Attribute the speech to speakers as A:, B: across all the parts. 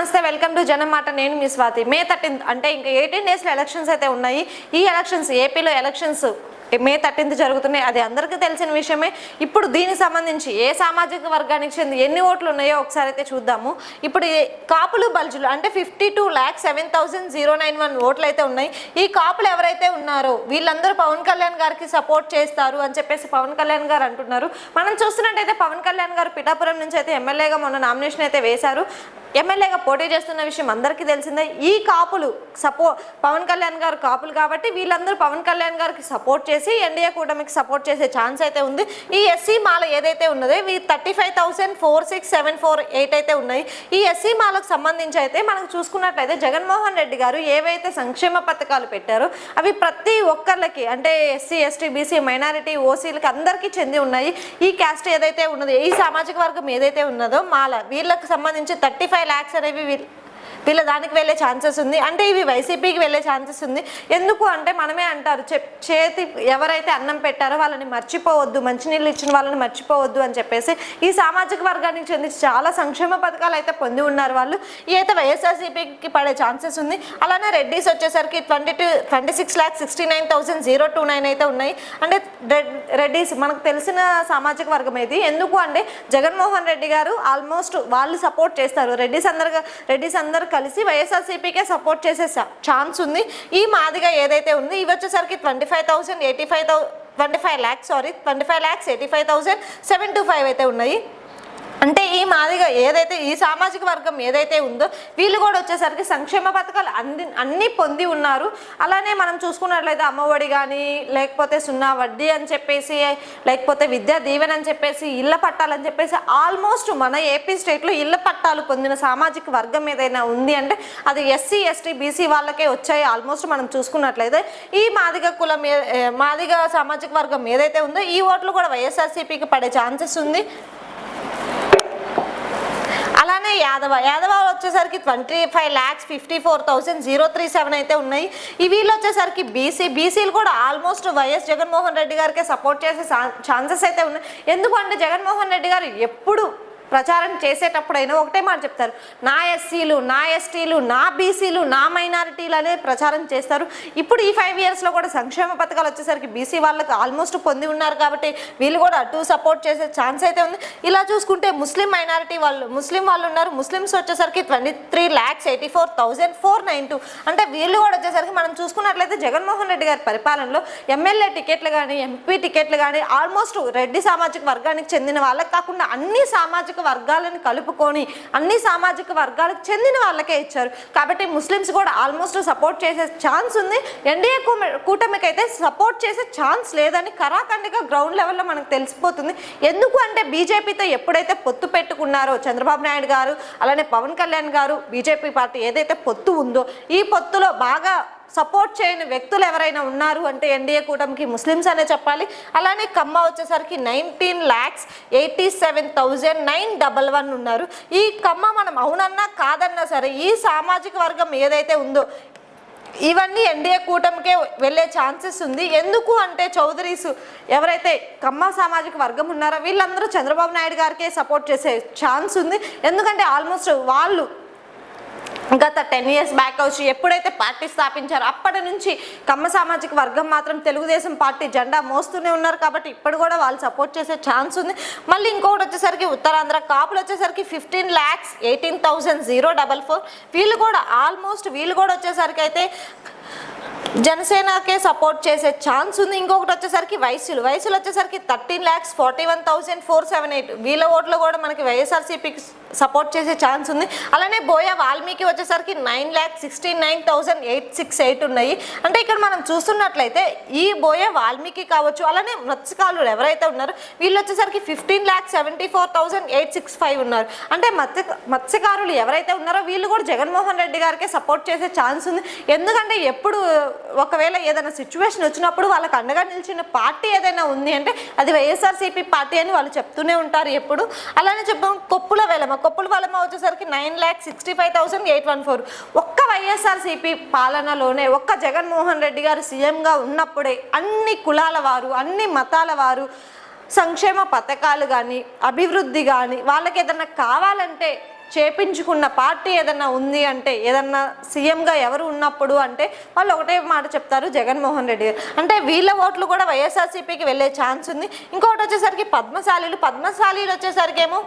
A: నమస్తే welcome to జనం మాట. నేను మీ స్వాతి. మే థర్టీన్త్ అంటే ఇంకా ఎయిటీన్ డేస్లో ఎలక్షన్స్ అయితే ఉన్నాయి. ఈ ఎలక్షన్స్ ఏపీలో ఎలక్షన్స్ మే థర్టీన్త్ జరుగుతున్నాయి. అది అందరికీ తెలిసిన విషయమే. ఇప్పుడు దీనికి సంబంధించి ఏ సామాజిక వర్గానికి చెంది ఎన్ని ఓట్లు ఉన్నాయో ఒకసారి అయితే చూద్దాము. ఇప్పుడు కాపులు బల్జులు అంటే fifty two lakh seven thousand zero nine one ఓట్లు అయితే ఉన్నాయి. ఈ కాపులు ఎవరైతే ఉన్నారో వీళ్ళందరూ పవన్ కళ్యాణ్ గారికి సపోర్ట్ చేస్తారు అని చెప్పేసి పవన్ కళ్యాణ్ గారు అంటున్నారు. మనం చూస్తున్నట్టయితే పవన్ కళ్యాణ్ గారు పిఠాపురం నుంచి అయితే ఎమ్మెల్యేగా మొన్న నామినేషన్ అయితే వేశారు. ఎమ్మెల్యేగా పోటీ చేస్తున్న విషయం అందరికీ తెలిసిందే. ఈ కాపులు సపో పవన్ కళ్యాణ్ గారు కాపులు కాబట్టి వీళ్ళందరూ పవన్ కళ్యాణ్ గారికి సపోర్ట్ చేసి ఎన్డీఏ కూటమికి సపోర్ట్ చేసే ఛాన్స్ అయితే ఉంది. ఈ ఎస్సీ మాల ఏదైతే ఉన్నదో ఈ thirty five thousand four six seven four eight అయితే ఉన్నాయి. ఈ ఎస్సీ మాలకు సంబంధించి అయితే మనకు చూసుకున్నట్లయితే జగన్మోహన్ రెడ్డి గారు ఏవైతే సంక్షేమ పథకాలు పెట్టారో అవి ప్రతి ఒక్కళ్ళకి అంటే ఎస్సీ ఎస్టీ బీసీ మైనారిటీ ఓసీలకి అందరికీ చెంది ఉన్నాయి. ఈ క్యాస్ట్ ఏదైతే ఉన్నదో ఈ సామాజిక వర్గం ఏదైతే ఉన్నదో మాల వీళ్ళకి సంబంధించి థర్టీ ఫైవ్ ఫైవ్ ల్యాక్స్ అనేవి వీళ్ళ దానికి వెళ్ళే ఛాన్సెస్ ఉంది. అంటే ఇవి వైసీపీకి వెళ్ళే ఛాన్సెస్ ఉంది. ఎందుకు అంటే మనమే అంటారు చెప్ చేతి ఎవరైతే అన్నం పెట్టారో వాళ్ళని మర్చిపోవద్దు మంచినీళ్ళు ఇచ్చిన వాళ్ళని మర్చిపోవద్దు అని చెప్పేసి ఈ సామాజిక వర్గానికి చెంది చాలా సంక్షేమ పథకాలు అయితే పొంది ఉన్నారు వాళ్ళు. ఈ అయితే వైఎస్ఆర్సీపీకి పడే ఛాన్సెస్ ఉంది. అలానే రెడ్డీస్ వచ్చేసరికి twenty two twenty six lakh sixty nine thousand zero two nine అయితే ఉన్నాయి. అంటే రెడ్ మనకు తెలిసిన సామాజిక వర్గం ఇది ఎందుకు అంటే జగన్మోహన్ రెడ్డి గారు ఆల్మోస్ట్ వాళ్ళు సపోర్ట్ చేస్తారు. రెడ్డిస్ అందరు రెడ్డిస్ అందరు కలిసి వైఎస్ఆర్సీపీకే సపోర్ట్ చేసే ఛాన్స్ ఉంది. ఈ మాదిగా ఏదైతే ఉంది ఇవి వచ్చేసరికి twenty five thousand eighty five thou twenty five lakhs sorry twenty five lakhs eighty five thousand seven two five అయితే ఉన్నాయి. అంటే ఈ మాదిగా ఏదైతే ఈ సామాజిక వర్గం ఏదైతే ఉందో వీళ్ళు కూడా వచ్చేసరికి సంక్షేమ పథకాలు అన్ని అన్నీ పొంది ఉన్నారు. అలానే మనం చూసుకున్నట్లయితే అమ్మఒడి కానీ లేకపోతే సున్నా వడ్డీ అని చెప్పేసి లేకపోతే విద్యా దీవెన అని చెప్పేసి ఇళ్ళ పట్టాలని చెప్పేసి ఆల్మోస్ట్ మన ఏపీ స్టేట్లో ఇళ్ళ పట్టాలు పొందిన సామాజిక వర్గం ఏదైనా ఉంది అంటే అది ఎస్సీ ఎస్టీ బీసీ వాళ్ళకే వచ్చాయి ఆల్మోస్ట్ మనం చూసుకున్నట్లయితే. ఈ మాదిగ కులం ఏ- మాదిగ సామాజిక వర్గం ఏదైతే ఉందో ఈ ఓట్లు కూడా వైఎస్ఆర్సీపీకి పడే ఛాన్సెస్ ఉంది. అలానే యాదవ. యాదవ వచ్చేసరికి twenty five lakhs fifty four thousand zero three seven అయితే ఉన్నాయి. ఈ వీళ్ళు వచ్చేసరికి బీసీ బీసీలు కూడా ఆల్మోస్ట్ వైఎస్ జగన్మోహన్ రెడ్డి గారికి సపోర్ట్ చేసే ఛాన్సెస్ అయితే ఉన్నాయి. ఎందుకంటే జగన్మోహన్ రెడ్డి గారు ఎప్పుడు ప్రచారం చేసేటప్పుడైనా ఒకటే మాట చెప్తారు. నా ఎస్సీలు నా ఎస్టీలు నా బీసీలు నా మైనారిటీలు అనేది ప్రచారం చేస్తారు. ఇప్పుడు ఈ ఫైవ్ ఇయర్స్లో కూడా సంక్షేమ పథకాలు వచ్చేసరికి బీసీ వాళ్ళకి ఆల్మోస్ట్ పొంది ఉన్నారు కాబట్టి వీళ్ళు కూడా అటు సపోర్ట్ చేసే ఛాన్స్ అయితే ఉంది. ఇలా చూసుకుంటే ముస్లిం మైనారిటీ వాళ్ళు ముస్లిం వాళ్ళు ఉన్నారు. ముస్లిమ్స్ వచ్చేసరికి twenty three lakhs eighty four thousand four nine two అంటే వీళ్ళు కూడా వచ్చేసరికి మనం చూసుకున్నట్లయితే జగన్మోహన్ రెడ్డి గారి పరిపాలనలో ఎమ్మెల్యే టికెట్లు కానీ ఎంపీ టికెట్లు కానీ ఆల్మోస్ట్ రెడ్డి సామాజిక వర్గానికి చెందిన వాళ్ళకి కాకుండా అన్ని సామాజిక వర్గాలను కలుపుకొని అన్ని సామాజిక వర్గాలకు చెందిన వాళ్ళకే ఇచ్చారు. కాబట్టి ముస్లిమ్స్ కూడా ఆల్మోస్ట్ సపోర్ట్ చేసే ఛాన్స్ ఉంది. ఎన్డీఏ కూటమికి అయితే సపోర్ట్ చేసే ఛాన్స్ లేదని కరాఖండిగా గ్రౌండ్ లెవెల్లో మనకు తెలిసిపోతుంది. ఎందుకు అంటే బీజేపీతో ఎప్పుడైతే పొత్తు పెట్టుకున్నారో చంద్రబాబు నాయుడు గారు అలానే పవన్ కళ్యాణ్ గారు బీజేపీ పార్టీ ఏదైతే పొత్తు ఉందో ఈ పొత్తులో బాగా సపోర్ట్ చేయని వ్యక్తులు ఎవరైనా ఉన్నారు అంటే ఎన్డీఏ కూటమికి ముస్లిమ్స్ అనే చెప్పాలి. అలానే కమ్మ వచ్చేసరికి nineteen lakhs eighty seven thousand nine double one ఉన్నారు. ఈ కమ్మ మనం అవునన్నా కాదన్నా సరే ఈ సామాజిక వర్గం ఏదైతే ఉందో ఇవన్నీ ఎన్డీఏ కూటమికే వెళ్ళే ఛాన్సెస్ ఉంది. ఎందుకు అంటే చౌదరీస్ ఎవరైతే కమ్మ సామాజిక వర్గం ఉన్నారో వీళ్ళందరూ చంద్రబాబు నాయుడు గారికే సపోర్ట్ చేసే ఛాన్స్ ఉంది. ఎందుకంటే ఆల్మోస్ట్ వాళ్ళు గత టెన్ ఇయర్స్ బ్యాక్ వచ్చి ఎప్పుడైతే పార్టీ స్థాపించారో అప్పటి నుంచి కమ్మ సామాజిక వర్గం మాత్రం తెలుగుదేశం పార్టీ జెండా మోస్తూనే ఉన్నారు కాబట్టి ఇప్పుడు కూడా వాళ్ళు సపోర్ట్ చేసే ఛాన్స్ ఉంది. మళ్ళీ ఇంకొకటి వచ్చేసరికి ఉత్తరాంధ్ర కాపులు వచ్చేసరికి fifteen lakhs eighteen thousand zero double four వీళ్ళు కూడా ఆల్మోస్ట్ వీళ్ళు కూడా వచ్చేసరికి అయితే జనసేనకే సపోర్ట్ చేసే ఛాన్స్ ఉంది. ఇంకొకటి వచ్చేసరికి వయసులు వయసులు వచ్చేసరికి thirteen lakhs forty one thousand four seven eight. వీళ్ళ ఓట్లు కూడా మనకి వైఎస్ఆర్సీపీకి సపోర్ట్ చేసే ఛాన్స్ ఉంది. అలానే బోయ వాల్మీకి వచ్చేసరికి nine lakh sixteen nine thousand eight six eight ఉన్నాయి. అంటే ఇక్కడ మనం చూస్తున్నట్లయితే ఈ బోయ వాల్మీకి కావచ్చు అలానే మత్స్యకారులు ఎవరైతే ఉన్నారో వీళ్ళు వచ్చేసరికి fifteen lakhs seventy four thousand eight six five ఉన్నారు. అంటే మత్స్య మత్స్యకారులు ఎవరైతే ఉన్నారో వీళ్ళు కూడా జగన్మోహన్ రెడ్డి గారికి సపోర్ట్ చేసే ఛాన్స్ ఉంది. ఎందుకంటే ఎప్పుడు ఒకవేళ ఏదైనా సిచ్యువేషన్ వచ్చినప్పుడు వాళ్ళకి అండగా నిలిచిన పార్టీ ఏదైనా ఉంది అంటే అది వైఎస్ఆర్సీపీ పార్టీ అని వాళ్ళు చెప్తూనే ఉంటారు ఎప్పుడు. అలానే చెప్పాం కొప్పుల వెలమ కొప్పుల వెలమ వచ్చేసరికి nine lakh sixty five thousand eight one four ఒక్క వైఎస్ఆర్సీపీ పాలనలోనే ఒక్క జగన్మోహన్ రెడ్డి గారు సీఎంగా ఉన్నప్పుడే అన్ని కులాల వారు అన్ని మతాల వారు సంక్షేమ పథకాలు కానీ అభివృద్ధి కానీ వాళ్ళకి ఏదైనా కావాలంటే చేపించుకున్న పార్టీ ఏదన్నా ఉంది అంటే ఏదన్నా సీఎంగా ఎవరు ఉన్నప్పుడు అంటే వాళ్ళు ఒకటే మాట చెప్తారు జగన్మోహన్ రెడ్డి గారు. అంటే వీళ్ళ ఓట్లు కూడా వైఎస్ఆర్సీపీకి వెళ్ళే ఛాన్స్ ఉంది. ఇంకొకటి వచ్చేసరికి పద్మశాలీలు పద్మశాలీలు వచ్చేసరికి ఏమో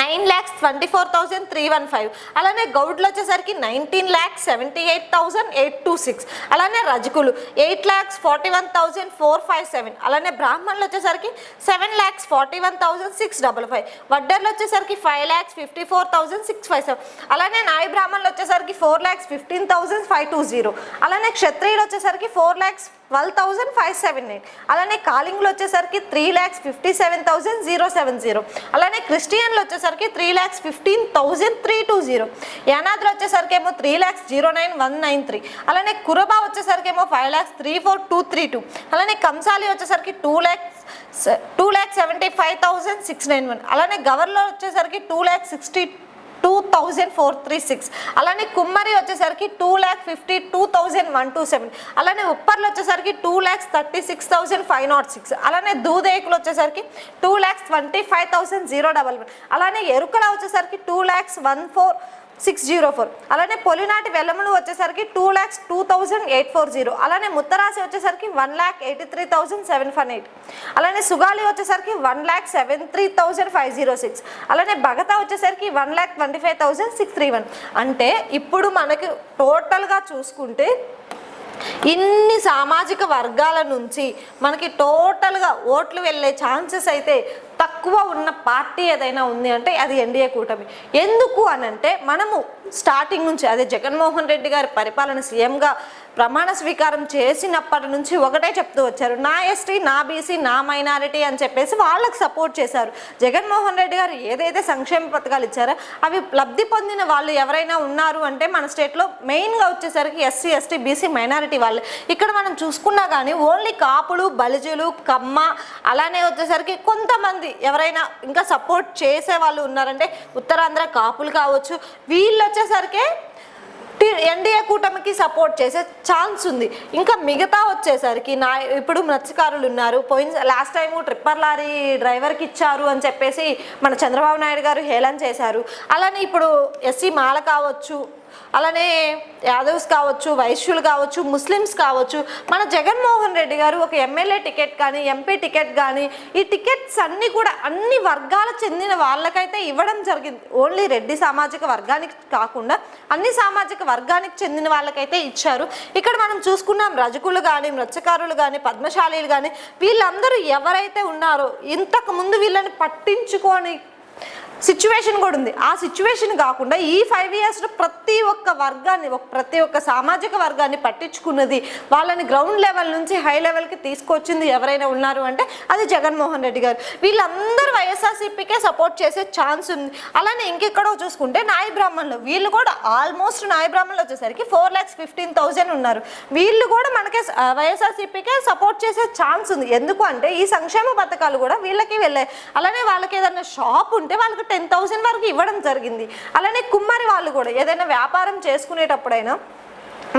A: nine lakhs twenty four thousand three one five. అలానే గౌడ్లు వచ్చేసరికి nineteen lakhs seventy eight thousand eight two six. అలానే రజకులు eight lakhs forty one thousand four five seven. అలానే బ్రాహ్మణులు వచ్చేసరికి seven lakhs forty one thousand six double five. వడ్డర్లు వచ్చేసరికి five lakhs fifty four thousand six five seven. అలానే నాయ బ్రాహ్మణులు వచ్చేసరికి four lakhs fifteen thousand five two zero. అలానే క్షత్రియులు వచ్చేసరికి four lakhs twelve thousand five seven eight. అలానే కాలింగ్లో వచ్చేసరికి three lakhs fifty seven thousand zero seven zero అలానే క్రిస్టియన్లు వచ్చేసరికి three lakhs fifteen thousand three two zero యానాద్లు వచ్చేసరికి ఏమో three lakhs zero nine one nine three అలానే కురబా వచ్చేసరికి ఏమో five lakhs three four two three two అలానే కంసాలి వచ్చేసరికి two lakhs two lakhs seventy five thousand six nine one అలానే గవర్లో వచ్చేసరికి two lakhs sixty two thousand four three six అలానే కుమ్మరి వచ్చేసరికి two lakh fifty two thousand one two seven అలానే ఉప్పర్లు వచ్చేసరికి two lakhs thirty six thousand five nought six అలానే దూదేకులు వచ్చేసరికి two lakhs twenty five thousand zero double one అలానే ఎరుకల వచ్చేసరికి two lakhs one four six zero four. అలానే పొలినాటి వెల్లములు వచ్చేసరికి two lakhs two thousand eight four zero. అలానే ముత్తరాశి వచ్చేసరికి one lakh eighty three thousand seven five eight. అలానే సుగాలి వచ్చేసరికి one lakh seven three thousand five zero six. అలానే భగత వచ్చేసరికి one lakh twenty five thousand six three one. అంటే ఇప్పుడు మనకి టోటల్గా చూసుకుంటే ఇన్ని సామాజిక వర్గాల నుంచి మనకి టోటల్గా ఓట్లు వెళ్ళే ఛాన్సెస్ అయితే తక్కువ ఉన్న పార్టీ ఏదైనా ఉంది అంటే అది ఎన్డీఏ కూటమి. ఎందుకు అనంటే మనము స్టార్టింగ్ నుంచి అదే జగన్మోహన్ రెడ్డి గారి పరిపాలన సీఎంగా ప్రమాణ స్వీకారం చేసినప్పటి నుంచి ఒకటే చెప్తూ వచ్చారు నా ఎస్టీ నా బీసీ నా మైనారిటీ అని చెప్పేసి వాళ్ళకి సపోర్ట్ చేశారు. జగన్మోహన్ రెడ్డి గారు ఏదైతే సంక్షేమ పథకాలు ఇచ్చారో అవి లబ్ధి పొందిన వాళ్ళు ఎవరైనా ఉన్నారు అంటే మన స్టేట్లో మెయిన్గా వచ్చేసరికి ఎస్సీ ఎస్టీ బీసీ మైనారిటీ వాళ్ళు. ఇక్కడ మనం చూసుకున్నా కానీ ఓన్లీ కాపులు బలిజులు కమ్మ అలానే వచ్చేసరికి కొంతమంది ఎవరైనా ఇంకా సపోర్ట్ చేసే వాళ్ళు ఉన్నారంటే ఉత్తరాంధ్ర కాపులు కావచ్చు వీళ్ళు వచ్చేసరికి ఎన్డీఏ కూటమికి సపోర్ట్ చేసే ఛాన్స్ ఉంది. ఇంకా మిగతా వచ్చేసరికి నా ఇప్పుడు మత్స్యకారులు ఉన్నారు. పోయిన లాస్ట్ టైం ట్రిప్పర్ లారీ డ్రైవర్కి ఇచ్చారు అని చెప్పేసి మన చంద్రబాబు నాయుడు గారు హేళన చేశారు. అలానే ఇప్పుడు ఎస్సీ మాల కావచ్చు అలానే యాదవ్స్ కావచ్చు వైశ్యులు కావచ్చు ముస్లిమ్స్ కావచ్చు మన జగన్మోహన్ రెడ్డి గారు ఒక ఎమ్మెల్యే టికెట్ కానీ ఎంపీ టికెట్ కానీ ఈ టికెట్స్ అన్నీ కూడా అన్ని వర్గాల చెందిన వాళ్ళకైతే ఇవ్వడం జరిగింది. ఓన్లీ రెడ్డి సామాజిక వర్గానికి కాకుండా అన్ని సామాజిక వర్గానికి చెందిన వాళ్ళకైతే ఇచ్చారు. ఇక్కడ మనం చూసుకున్నాం రజకులు కానీ మత్స్యకారులు కానీ పద్మశాలీలు కానీ వీళ్ళందరూ ఎవరైతే ఉన్నారో ఇంతకు ముందు వీళ్ళని పట్టించుకొని సిచ్యువేషన్ కూడా ఉంది. ఆ సిచ్యువేషన్ కాకుండా ఈ ఫైవ్ ఇయర్స్లో ప్రతి ఒక్క వర్గాన్ని ఒక ప్రతి ఒక్క సామాజిక వర్గాన్ని పట్టించుకున్నది వాళ్ళని గ్రౌండ్ లెవెల్ నుంచి హై లెవెల్కి తీసుకొచ్చింది ఎవరైనా ఉన్నారు అంటే అది జగన్మోహన్ రెడ్డి గారు. వీళ్ళందరూ వైఎస్ఆర్సీపీకే సపోర్ట్ చేసే ఛాన్స్ ఉంది. అలానే ఇంకెక్కడో చూసుకుంటే నాయ బ్రాహ్మణులు వీళ్ళు కూడా ఆల్మోస్ట్ నాయ బ్రాహ్మణులు వచ్చేసరికి ఫోర్ ల్యాక్స్ ఫిఫ్టీన్ థౌజండ్ ఉన్నారు. వీళ్ళు కూడా మనకే వైఎస్ఆర్సీపీకే సపోర్ట్ చేసే ఛాన్స్ ఉంది. ఎందుకు అంటే ఈ సంక్షేమ పథకాలు కూడా వీళ్ళకి వెళ్ళాయి. అలానే వాళ్ళకి ఏదైనా షాప్ ఉంటే వాళ్ళకి టెన్ థౌసండ్ వరకు ఇవ్వడం జరిగింది. అలానే కుమ్మరి వాళ్ళు కూడా ఏదైనా వ్యాపారం చేసుకునేటప్పుడైనా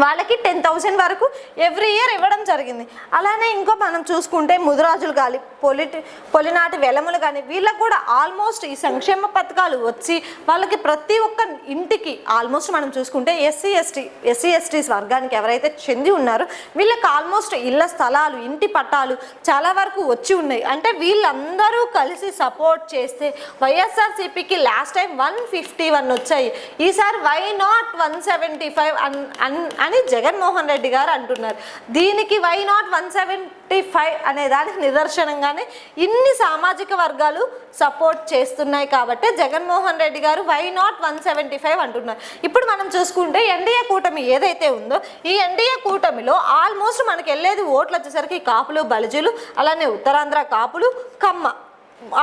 A: వాళ్ళకి టెన్ థౌసండ్ వరకు ఎవ్రీ ఇయర్ ఇవ్వడం జరిగింది. అలానే ఇంకో మనం చూసుకుంటే ముదిరాజులు కానీ పొలిటి పొలినాటి వెలములు కానీ వీళ్ళకు కూడా ఆల్మోస్ట్ ఈ సంక్షేమ పథకాలు వచ్చి వాళ్ళకి ప్రతి ఒక్క ఇంటికి ఆల్మోస్ట్ మనం చూసుకుంటే ఎస్సీ ఎస్టీ ఎస్సీ ఎస్టీస్ వర్గానికి ఎవరైతే చెంది ఉన్నారో వీళ్ళకి ఆల్మోస్ట్ ఇళ్ళ స్థలాలు ఇంటి పట్టాలు చాలా వరకు వచ్చి ఉన్నాయి. అంటే వీళ్ళందరూ కలిసి సపోర్ట్ చేస్తే వైఎస్ఆర్సీపీకి last time one fifty one వచ్చాయి. ఈసారి why not one seventy five అన్ అన్ అని జగన్మోహన్ రెడ్డి గారు అంటున్నారు. దీనికి why not one seventy five అనే దానికి నిదర్శనంగానే ఇన్ని సామాజిక వర్గాలు సపోర్ట్ చేస్తున్నాయి కాబట్టి Jaganmohan Reddy garu why not one seventy five అంటున్నారు. ఇప్పుడు మనం చూసుకుంటే ఎన్డీఏ కూటమి ఏదైతే ఉందో ఈ ఎన్డీఏ కూటమిలో ఆల్మోస్ట్ మనకి వెళ్ళేది ఓట్లు వచ్చేసరికి కాపులు బలిజులు అలానే ఉత్తరాంధ్ర కాపులు కమ్మ.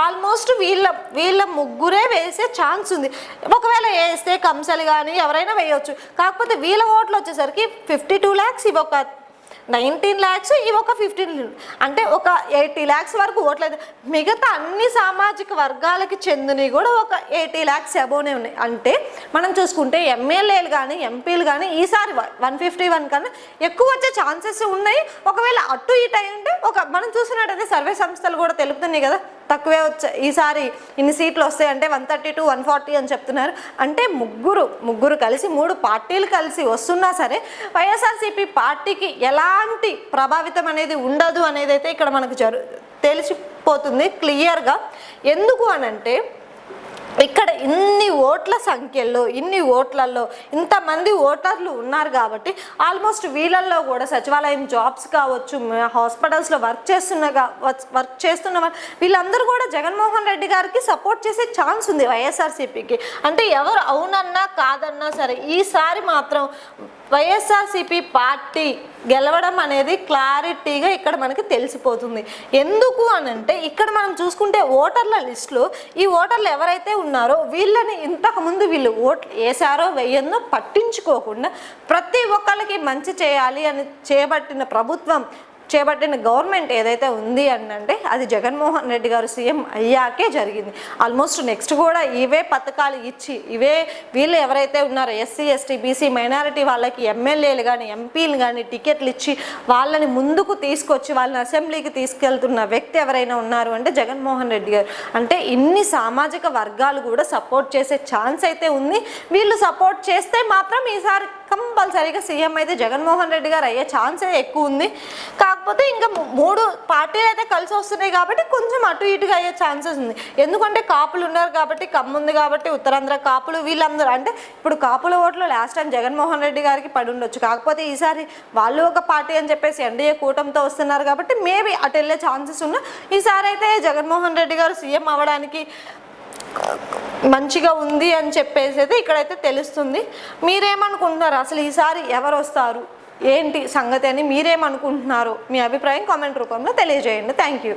A: ఆల్మోస్ట్ వీళ్ళ వీళ్ళ ముగ్గురే వేసే ఛాన్స్ ఉంది. ఒకవేళ వేస్తే కంసలు కానీ ఎవరైనా వేయవచ్చు కాకపోతే వీళ్ళ ఓట్లు వచ్చేసరికి ఫిఫ్టీ టూ ల్యాక్స్ ఇవి ఒక నైన్టీన్ ల్యాక్స్ ఇవి ఒక ఫిఫ్టీన్ అంటే ఒక ఎయిటీ ల్యాక్స్ వరకు ఓట్లేదు మిగతా అన్ని సామాజిక వర్గాలకి చెందినవి కూడా ఒక ఎయిటీ ల్యాక్స్ అబోనే ఉన్నాయి. అంటే మనం చూసుకుంటే ఎమ్మెల్యేలు కానీ ఎంపీలు కానీ ఈసారి వన్ ఫిఫ్టీ వన్ కన్నా ఎక్కువ వచ్చే ఛాన్సెస్ ఉన్నాయి. ఒకవేళ అటు ఇటు అయి ఉంటే ఒక మనం చూసినట్టయితే సర్వే సంస్థలు కూడా తెలుపుతున్నాయి కదా. తక్కువే వచ్చా ఈసారి ఇన్ని సీట్లు వస్తాయి అంటే one thirty to one forty అని చెప్తున్నారు. అంటే ముగ్గురు ముగ్గురు కలిసి మూడు పార్టీలు కలిసి వస్తున్నా సరే వైఎస్ఆర్సీపీ పార్టీకి ఎలాంటి ప్రభావితం అనేది ఉండదు అనేది అయితే ఇక్కడ మనకు జరు తెలిసిపోతుంది క్లియర్గా. ఎందుకు అనంటే ఇక్కడ ఇన్ని ఓట్ల సంఖ్యలో ఇన్ని ఓట్లలో ఇంతమంది ఓటర్లు ఉన్నారు కాబట్టి ఆల్మోస్ట్ వీళ్ళల్లో కూడా సచివాలయం జాబ్స్ కావచ్చు హాస్పిటల్స్లో వర్క్ చేస్తున్న వర్క్- చేస్తున్న వీళ్ళందరూ కూడా జగన్మోహన్ రెడ్డి గారికి సపోర్ట్ చేసే ఛాన్స్ ఉంది వైఎస్ఆర్సీపీకి. అంటే ఎవరు అవునన్నా కాదన్నా సరే ఈసారి మాత్రం వైఎస్ఆర్సీపీ పార్టీ గెలవడం అనేది క్లారిటీగా ఇక్కడ మనకి తెలిసిపోతుంది. ఎందుకు అని అంటే ఇక్కడ మనం చూసుకుంటే ఓటర్ల లిస్టులో ఈ ఓటర్లు ఎవరైతే ఉన్నారో వీళ్ళని ఇంతకు ముందు వీళ్ళు ఓట్లు వేసారో వేయన్నో పట్టించుకోకుండా ప్రతి ఒక్కరికి మంచి చేయాలి అని చేపట్టిన ప్రభుత్వం చేపట్టిన గవర్నమెంట్ ఏదైతే ఉంది అంటే అది జగన్మోహన్ రెడ్డి గారు సీఎం అయ్యాకే జరిగింది. ఆల్మోస్ట్ నెక్స్ట్ కూడా ఇవే పథకాలు ఇచ్చి ఇవే వీళ్ళు ఎవరైతే ఉన్నారో ఎస్సీ ఎస్టీ బీసీ మైనారిటీ వాళ్ళకి ఎమ్మెల్యేలు కానీ ఎంపీలు కానీ టికెట్లు ఇచ్చి వాళ్ళని ముందుకు తీసుకొచ్చి వాళ్ళని అసెంబ్లీకి తీసుకెళ్తున్న వ్యక్తి ఎవరైనా ఉన్నారు అంటే జగన్మోహన్ రెడ్డి గారు. అంటే ఇన్ని సామాజిక వర్గాలు కూడా సపోర్ట్ చేసే ఛాన్స్ అయితే ఉంది. వీళ్ళు సపోర్ట్ చేస్తే మాత్రం ఈసారి కంపల్సరీగా సీఎం అయితే జగన్మోహన్ రెడ్డి గారు అయ్యే ఛాన్సే ఎక్కువ ఉంది. కాకపోతే ఇంకా మూడు పార్టీలు అయితే కలిసి వస్తున్నాయి కాబట్టి కొంచెం అటు ఇటుగా అయ్యే ఛాన్సెస్ ఉంది. ఎందుకంటే కాపులు ఉన్నారు కాబట్టి కమ్ము ఉంది కాబట్టి ఉత్తరాంధ్ర కాపులు వీళ్ళందరూ అంటే ఇప్పుడు కాపుల ఓట్లు లాస్ట్ టైం జగన్మోహన్ రెడ్డి గారికి పడి ఉండొచ్చు. కాకపోతే ఈసారి వాళ్ళు ఒక పార్టీ అని చెప్పేసి ఎన్డీఏ కూటమితో వస్తున్నారు కాబట్టి మేబీ అటు వెళ్ళే ఛాన్సెస్ ఉన్నా. ఈసారి అయితే జగన్మోహన్ రెడ్డి గారు సీఎం అవ్వడానికి మంచిగా ఉంది అని చెప్పేసి అయితే ఇక్కడైతే తెలుస్తుంది. మీరేమనుకుంటున్నారు? అసలు ఈసారి ఎవరు వస్తారు? ఏంటి సంగతి అని మీరేమనుకుంటున్నారు? మీ అభిప్రాయం కామెంట్ రూపంలో తెలియజేయండి. Thank you